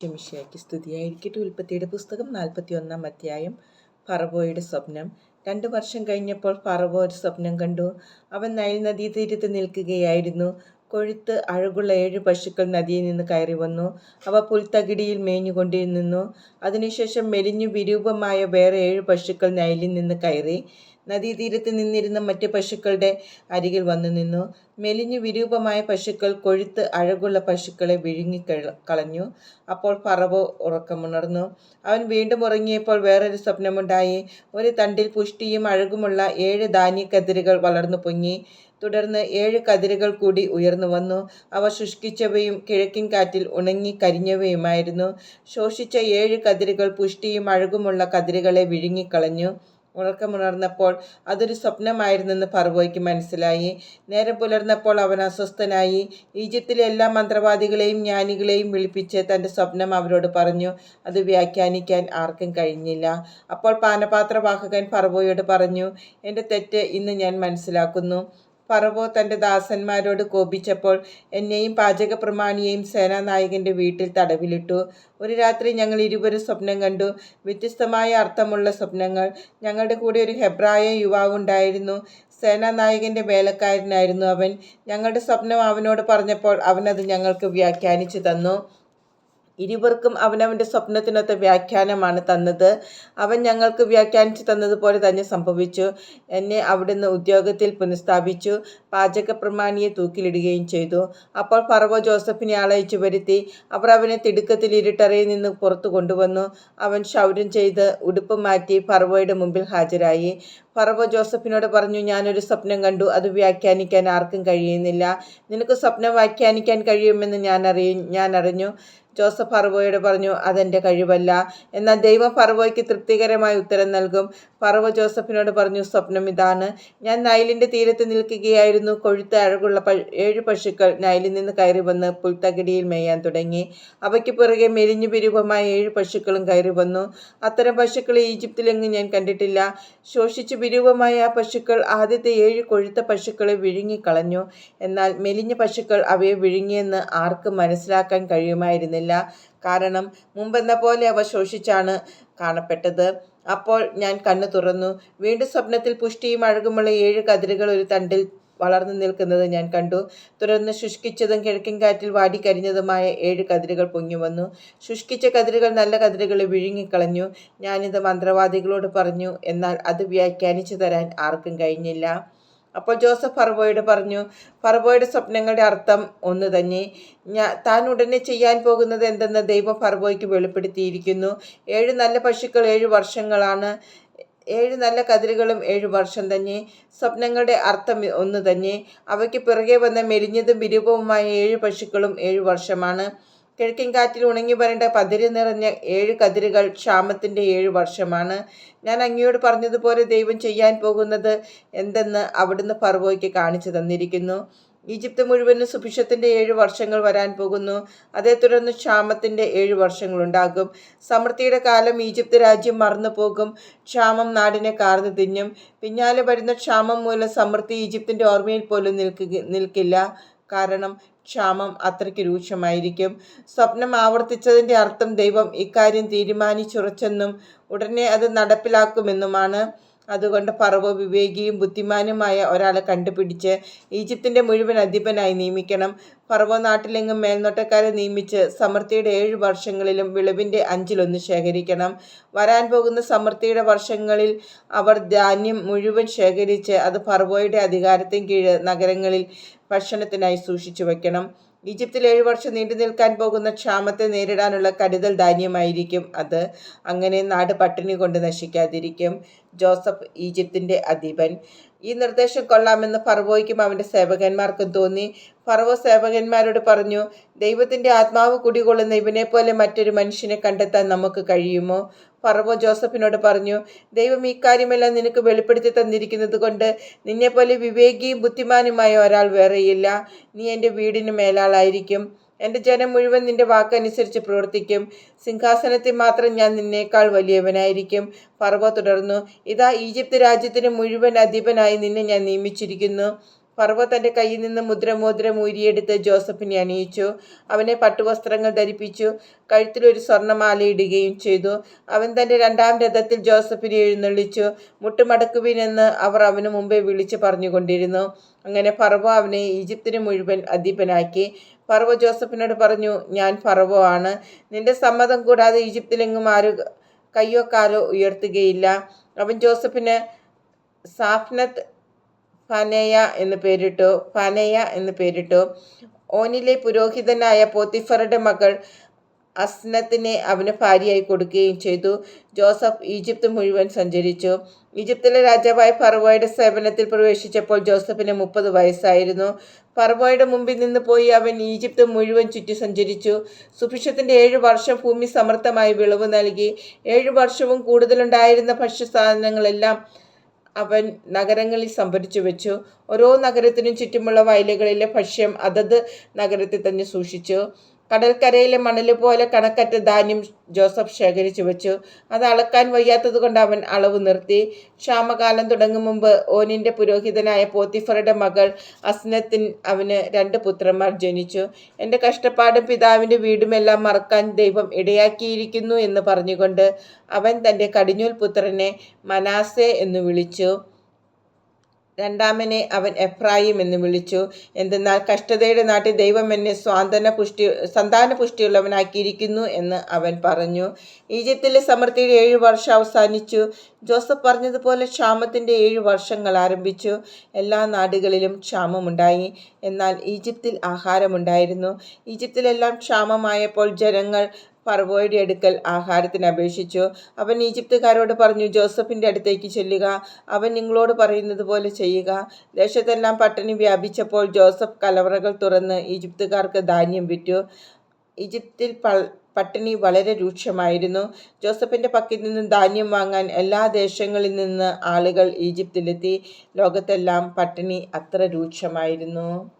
ഷമിഷയ്ക്ക് സ്തുതിയായിരിക്കട്ടെ. ഉൽപ്പത്തിയുടെ പുസ്തകം നാൽപ്പത്തി ഒന്നാം അധ്യായം. ഫറവോയുടെ സ്വപ്നം. രണ്ടു വർഷം കഴിഞ്ഞപ്പോൾ ഫറവോ ഒരു സ്വപ്നം കണ്ടു. അവൻ നൈൽ തീരത്ത് നിൽക്കുകയായിരുന്നു. കൊഴുത്ത് അഴകുള്ള ഏഴ് പശുക്കൾ നദിയിൽ നിന്ന് കയറി വന്നു. അവ പുൽത്തകിടിയിൽ മേഞ്ഞുകൊണ്ടിരുന്നു. അതിനുശേഷം മെലിഞ്ഞു വിരൂപമായ വേറെ ഏഴ് പശുക്കൾ നൈലിൽ നിന്ന് കയറി. നദീതീരത്ത് നിന്നിരുന്ന മറ്റ് പശുക്കളുടെ അരികിൽ വന്നു നിന്നു. മെലിഞ്ഞു വിരൂപമായ പശുക്കൾ കൊഴുത്ത് അഴകുള്ള പശുക്കളെ വിഴുങ്ങി കളഞ്ഞു. അപ്പോൾ പറവ് ഉറക്കമുണർന്നു. അവൻ വീണ്ടും ഉറങ്ങിയപ്പോൾ വേറൊരു സ്വപ്നമുണ്ടായി. ഒരു തണ്ടിൽ പുഷ്ടിയും അഴകുമുള്ള ഏഴ് ധാന്യക്കതിരുകൾ വളർന്നു പൊങ്ങി. തുടർന്ന് ഏഴ് കതിരുകൾ കൂടി ഉയർന്നു വന്നു. അവ ശുഷ്കിച്ചവയും കിഴക്കിൻ കാറ്റിൽ ഉണങ്ങി കരിഞ്ഞവയുമായിരുന്നു. ശോഷിച്ച ഏഴ് കതിരുകൾ പുഷ്ടിയും അഴകുമുള്ള കതിരുകളെ വിഴുങ്ങിക്കളഞ്ഞു ഉറക്കമുണർന്നപ്പോൾ അതൊരു സ്വപ്നമായിരുന്നെന്ന് ഫർവോയ്ക്ക് മനസ്സിലായി. നേരെ പുലർന്നപ്പോൾ അവൻ അസ്വസ്ഥനായി. ഈജിപ്തിലെ എല്ലാ മന്ത്രവാദികളെയും ജ്ഞാനികളെയും വിളിപ്പിച്ച് തന്റെ സ്വപ്നം അവരോട് പറഞ്ഞു. അത് വ്യാഖ്യാനിക്കാൻ ആർക്കും കഴിഞ്ഞില്ല. അപ്പോൾ പാനപാത്രവാഹകൻ ഫർവോയോട് പറഞ്ഞു എന്റെ തെറ്റ് ഇന്ന് ഞാൻ മനസ്സിലാക്കുന്നു. ഫറവോ തന്റെ ദാസന്മാരോട് കോപിച്ചപ്പോൾ എന്നെയും പാചക പ്രമാണിയെയും സേനാനായകന്റെ വീട്ടിൽ തടവിലിട്ടു. ഒരു രാത്രി ഞങ്ങൾ ഇരുവരും സ്വപ്നം കണ്ടു. വ്യത്യസ്തമായ അർത്ഥമുള്ള സ്വപ്നങ്ങൾ. ഞങ്ങളുടെ കൂടെ ഒരു ഹെബ്രായ യുവാവ് ഉണ്ടായിരുന്നു. സേനാനായകന്റെ വേലക്കാരനായിരുന്നു അവൻ. ഞങ്ങളുടെ സ്വപ്നം അവനോട് പറഞ്ഞപ്പോൾ അവനത് ഞങ്ങൾക്ക് വ്യാഖ്യാനിച്ചു തന്നു. ഇരുവർക്കും അവനവന്റെ സ്വപ്നത്തിനൊത്ത വ്യാഖ്യാനമാണ് തന്നത്. അവൻ ഞങ്ങൾക്ക് വ്യാഖ്യാനിച്ചു തന്നതുപോലെ തന്നെ സംഭവിച്ചു. എന്നെ അവിടുന്ന് ഉദ്യോഗത്തിൽ പുനഃസ്ഥാപിച്ചു. പാചക പ്രമാണിയെ തൂക്കിലിടുകയും ചെയ്തു. അപ്പോൾ ഫറവോ ജോസഫിനെ ആളയച്ചു വരുത്തി അവർ അവനെ തിടുക്കത്തിൽ ഇരുട്ടറയിൽ നിന്ന് പുറത്തു കൊണ്ടുവന്നു. അവൻ ശൗര്യം ചെയ്ത് ഉടുപ്പ് മാറ്റി ഫറവോയുടെ മുമ്പിൽ ഹാജരായി. ഫറവോ ജോസഫിനോട് പറഞ്ഞു ഞാനൊരു സ്വപ്നം കണ്ടു. അത് വ്യാഖ്യാനിക്കാൻ ആർക്കും കഴിയുന്നില്ല. നിനക്ക് സ്വപ്നം വ്യാഖ്യാനിക്കാൻ കഴിയുമെന്ന് ഞാൻ അറിയും ഞാൻ അറിഞ്ഞു. ജോസഫ് ഫർവോയോട് പറഞ്ഞു അതെന്റെ കഴിവല്ല. എന്നാൽ ദൈവം ഫർവോയ്ക്ക് തൃപ്തികരമായ ഉത്തരം നൽകും. ഫർവ ജോസഫിനോട് പറഞ്ഞു സ്വപ്നം ഇതാണ്. ഞാൻ നൈലിന്റെ തീരത്ത് നിൽക്കുകയായിരുന്നു. കൊഴുത്ത അഴകുള്ള ഏഴ് പശുക്കൾ നൈലിൽ നിന്ന് കയറി വന്ന് പുൽത്തകിടിയിൽ മേയാൻ തുടങ്ങി. അവയ്ക്ക് പുറകെ മെലിഞ്ഞു വിരൂപമായ ഏഴ് പശുക്കളും കയറി വന്നു. അത്തരം പശുക്കളെ ഈജിപ്തിലെങ്ങും ഞാൻ കണ്ടിട്ടില്ല. ശോഷിച്ചു വിരൂപമായ ആ പശുക്കൾ ആദ്യത്തെ ഏഴ് കൊഴുത്ത പശുക്കളെ വിഴുങ്ങിക്കളഞ്ഞു. എന്നാൽ മെലിഞ്ഞ പശുക്കൾ അവയെ വിഴുങ്ങിയെന്ന് ആർക്കും മനസ്സിലാക്കാൻ കഴിയുമായിരുന്നില്ല. കാരണം മുമ്പെന്ന പോലെ അവ ശോഷിച്ചാണ് കാണപ്പെട്ടത്. അപ്പോൾ ഞാൻ കണ്ണു തുറന്നു. വീണ്ടും സ്വപ്നത്തിൽ പുഷ്ടിയും അഴകുമുള്ള ഏഴ് കതിരുകൾ ഒരു തണ്ടിൽ വളർന്നു നിൽക്കുന്നത് ഞാൻ കണ്ടു. തുടർന്ന് ശുഷ്കിച്ചതും കിഴക്കൻ കാറ്റിൽ വാടിക്കരിഞ്ഞതുമായ ഏഴ് കതിരുകൾ പൊങ്ങി വന്നു. ശുഷ്കിച്ച കതിരുകൾ നല്ല കതിരുകളെ വിഴുങ്ങിക്കളഞ്ഞു. ഞാനിത് മന്ത്രവാദികളോട് പറഞ്ഞു. എന്നാൽ അത് വ്യാഖ്യാനിച്ചു തരാൻ ആർക്കും കഴിഞ്ഞില്ല. അപ്പോൾ ജോസഫ് ഫർവോയോട് പറഞ്ഞു ഫർവോയുടെ സ്വപ്നങ്ങളുടെ അർത്ഥം ഒന്ന് തന്നെ. താൻ ഉടനെ ചെയ്യാൻ പോകുന്നത് എന്തെന്ന് ദൈവം ഫർവോയ്ക്ക് വെളിപ്പെടുത്തിയിരിക്കുന്നു. ഏഴ് നല്ല പശുക്കൾ ഏഴ് വർഷങ്ങളാണ്. ഏഴ് നല്ല കതിരുകളും ഏഴ് വർഷം തന്നെ. സ്വപ്നങ്ങളുടെ അർത്ഥം ഒന്ന് തന്നെ. അവയ്ക്ക് പിറകെ വന്ന മെലിഞ്ഞതും വിരൂപവുമായ ഏഴ് പശുക്കളും ഏഴ് വർഷമാണ്. കിഴക്കൻ കാറ്റിൽ ഉണങ്ങി വരേണ്ട പതിര് നിറഞ്ഞ ഏഴ് കതിരുകൾ ക്ഷാമത്തിന്റെ ഏഴ് വർഷമാണ്. ഞാൻ അങ്ങയോട് പറഞ്ഞതുപോലെ ദൈവം ചെയ്യാൻ പോകുന്നത് എന്തെന്ന് അവിടുന്ന് ഫർവോയ്ക്ക് കാണിച്ചു തന്നിരിക്കുന്നു. ഈജിപ്ത് മുഴുവനും സുഭിക്ഷത്തിന്റെ ഏഴ് വർഷങ്ങൾ വരാൻ പോകുന്നു. അതേ തുടർന്ന് ക്ഷാമത്തിന്റെ ഏഴ് വർഷങ്ങളുണ്ടാകും. സമൃദ്ധിയുടെ കാലം ഈജിപ്ത് രാജ്യം മറന്നു പോകും. ക്ഷാമം നാടിനെ കാർന്നു തിന്നും. പിന്നാലെ വരുന്ന ക്ഷാമം മൂലം സമൃദ്ധി ഈജിപ്തിന്റെ ഓർമ്മയിൽ പോലും നിൽക്കുക നിൽക്കില്ല. കാരണം ക്ഷാമം അത്രയ്ക്ക് രൂക്ഷമായിരിക്കും. സ്വപ്നം ആവർത്തിച്ചതിന്റെ അർത്ഥം ദൈവം ഇക്കാര്യം തീരുമാനിച്ചുറച്ചെന്നും ഉടനെ അത് നടപ്പിലാക്കുമെന്നുമാണ്. അതുകൊണ്ട് പറവ് വിവേകിയും ബുദ്ധിമാനുമായ ഒരാളെ കണ്ടുപിടിച്ച് ഈജിപ്തിന്റെ മുഴുവൻ അധിപനായി നിയമിക്കണം. ഫറവോ നാട്ടിലെങ്ങും മേൽനോട്ടക്കാരെ നിയമിച്ച് സമൃദ്ധിയുടെ ഏഴ് വർഷങ്ങളിലും വിളവിന്റെ അഞ്ചിലൊന്ന് ശേഖരിക്കണം. വരാൻ പോകുന്ന സമൃദ്ധിയുടെ വർഷങ്ങളിൽ അവർ ധാന്യം മുഴുവൻ ശേഖരിച്ച് അത് ഫറവോയുടെ അധികാരത്തിന് കീഴ് നഗരങ്ങളിൽ ഭക്ഷണത്തിനായി സൂക്ഷിച്ചു വയ്ക്കണം. ഈജിപ്തിൽ ഏഴു വർഷം നീണ്ടു നിൽക്കാൻ പോകുന്ന ക്ഷാമത്തെ നേരിടാനുള്ള കരുതൽ ധാന്യമായിരിക്കും അത്. അങ്ങനെ നാട് പട്ടിണി കൊണ്ട് നശിക്കാതിരിക്കും. ജോസഫ് ഈജിപ്തിന്റെ അധിപൻ. ഈ നിർദ്ദേശം കൊള്ളാമെന്ന് ഫറവോയ്ക്കും അവന്റെ സേവകന്മാർക്കും തോന്നി. ഫറവോ സേവകന്മാരോട് പറഞ്ഞു ദൈവത്തിന്റെ ആത്മാവ് കുടികൊള്ളുന്ന ഇവനെ പോലെ മറ്റൊരു മനുഷ്യനെ കണ്ടെത്താൻ നമുക്ക് കഴിയുമോ? ഫറവോ ജോസഫിനോട് പറഞ്ഞു ദൈവം ഈ കാര്യമെല്ലാം നിനക്ക് വെളിപ്പെടുത്തി തന്നിരിക്കുന്നത് കൊണ്ട് നിന്നെപ്പോലെ വിവേകിയും ബുദ്ധിമാനുമായ ഒരാൾ വേറെയില്ല. നീ എന്റെ വീടിന് മേലാളായിരിക്കും. എന്റെ ജനം മുഴുവൻ നിന്റെ വാക്കനുസരിച്ച് പ്രവർത്തിക്കും. സിംഹാസനത്തിൽ മാത്രം ഞാൻ നിന്നേക്കാൾ വലിയവനായിരിക്കും. പർവ തുടർന്നു ഇതാ ഈജിപ്ത് രാജ്യത്തിന് മുഴുവൻ അധിപനായി നിന്നെ ഞാൻ നിയമിച്ചിരിക്കുന്നു. ഫറവോ തന്റെ കയ്യിൽ നിന്ന് മുദ്രമോദ്രം ഊരിയെടുത്ത് ജോസഫിനെ അണിയിച്ചു. അവനെ പട്ടുവസ്ത്രങ്ങൾ ധരിപ്പിച്ചു. കഴുത്തിലൊരു സ്വർണമാലയിടുകയും ചെയ്തു. അവൻ തന്റെ രണ്ടാം രഥത്തിൽ ജോസഫിനെ എഴുന്നള്ളിച്ചു. മുട്ടുമടക്കുവിനെന്ന് അവർ അവന് മുമ്പേ വിളിച്ചു പറഞ്ഞുകൊണ്ടിരുന്നു. അങ്ങനെ ഫറവോ അവനെ ഈജിപ്തിന് മുഴുവൻ അധീപനാക്കി. ഫറവോ ജോസഫിനോട് പറഞ്ഞു ഞാൻ ഫറവോ ആണ്. നിന്റെ സമ്മതം കൂടാതെ ഈജിപ്തിലെങ്ങും ആരും കയ്യോ കാലോ ഉയർത്തുകയില്ല അവൻ ജോസഫിന് സാഫ്നത്ത് ഫനയ എന്ന് പേരിട്ടു ഫനയ എന്ന് പേരിട്ടു. ഓനിലെ പുരോഹിതനായ പോത്തിഫറുടെ മകൾ അസ്നത്തിനെ അവന് ഭാര്യയായി കൊടുക്കുകയും ചെയ്തു. ജോസഫ് ഈജിപ്ത് മുഴുവൻ സഞ്ചരിച്ചു. ഈജിപ്തിലെ രാജാവായ ഫറവോയുടെ സേവനത്തിൽ പ്രവേശിച്ചപ്പോൾ ജോസഫിന് മുപ്പത് വയസ്സായിരുന്നു. ഫറവോയുടെ മുമ്പിൽ നിന്ന് പോയി അവൻ ഈജിപ്ത് മുഴുവൻ ചുറ്റി സഞ്ചരിച്ചു. സുഭിക്ഷത്തിന്റെ ഏഴ് വർഷം ഭൂമി സമർത്ഥമായി വിളവ് നൽകി. ഏഴ് വർഷവും കൂടുതലുണ്ടായിരുന്ന ഭക്ഷ്യസാധനങ്ങളെല്ലാം അവൻ നഗരങ്ങളിൽ സംഭരിച്ചു വെച്ചു. ഓരോ നഗരത്തിനും ചുറ്റുമുള്ള വയലുകളിലെ ഭക്ഷ്യം അതത് നഗരത്തിൽ തന്നെ സൂക്ഷിച്ചു. കടൽക്കരയിലെ മണൽ പോലെ കണക്കറ്റ ധാന്യം ജോസഫ് ശേഖരിച്ചു വെച്ചു. അത് അളക്കാൻ വയ്യാത്തത് കൊണ്ട് അവൻ അളവ് നിർത്തി. ക്ഷാമകാലം തുടങ്ങും മുമ്പ് ഓനിന്റെ പുരോഹിതനായ പോത്തിഫറുടെ മകൾ അസ്നത്തിൻ അവന് രണ്ട് പുത്രന്മാർ ജനിച്ചു. എന്റെ കഷ്ടപ്പാടും പിതാവിന്റെ വീടുമെല്ലാം മറക്കാൻ ദൈവം ഇടയാക്കിയിരിക്കുന്നു എന്ന് പറഞ്ഞുകൊണ്ട് അവൻ തന്റെ കടിഞ്ഞൂൽ പുത്രനെ മനാസെ എന്ന് വിളിച്ചു. രണ്ടാമനെ അവൻ എഫ്രായിം എന്ന് വിളിച്ചു. എന്തെന്നാൽ കഷ്ടതയുടെ നാട്ടിൽ ദൈവം എന്നെ സ്വാന്തന പുഷ്ടി സന്താന പുഷ്ടിയുള്ളവനാക്കിയിരിക്കുന്നു എന്ന് അവൻ പറഞ്ഞു. ഈജിപ്തിലെ സമൃദ്ധിയുടെ ഏഴു വർഷം അവസാനിച്ചു. ജോസഫ് പറഞ്ഞതുപോലെ ക്ഷാമത്തിന്റെ ഏഴു വർഷങ്ങൾ ആരംഭിച്ചു. എല്ലാ നാടുകളിലും ക്ഷാമമുണ്ടായി. എന്നാൽ ഈജിപ്തിൽ ആഹാരമുണ്ടായിരുന്നു. ഈജിപ്തിലെല്ലാം ക്ഷാമമായപ്പോൾ ജനങ്ങൾ ഫറവോയുടെ അടുക്കൽ ആഹാരത്തിന് അപേക്ഷിച്ചു. അവൻ ഈജിപ്തുകാരോട് പറഞ്ഞു ജോസഫിന്റെ അടുത്തേക്ക് ചെല്ലുക. അവൻ നിങ്ങളോട് പറയുന്നത് പോലെ ചെയ്യുക. ദേശത്തെല്ലാം പട്ടിണി വ്യാപിച്ചപ്പോൾ ജോസഫ് കലവറകൾ തുറന്ന് ഈജിപ്തുകാർക്ക് ധാന്യം വിറ്റു. ഈജിപ്തിൽ പട്ടിണി വളരെ രൂക്ഷമായിരുന്നു. ജോസഫിന്റെ പക്കിൽ നിന്ന് ധാന്യം വാങ്ങാൻ എല്ലാ ദേശങ്ങളിൽ നിന്ന് ആളുകൾ ഈജിപ്തിലെത്തി. ലോകത്തെല്ലാം പട്ടിണി അത്ര രൂക്ഷമായിരുന്നു.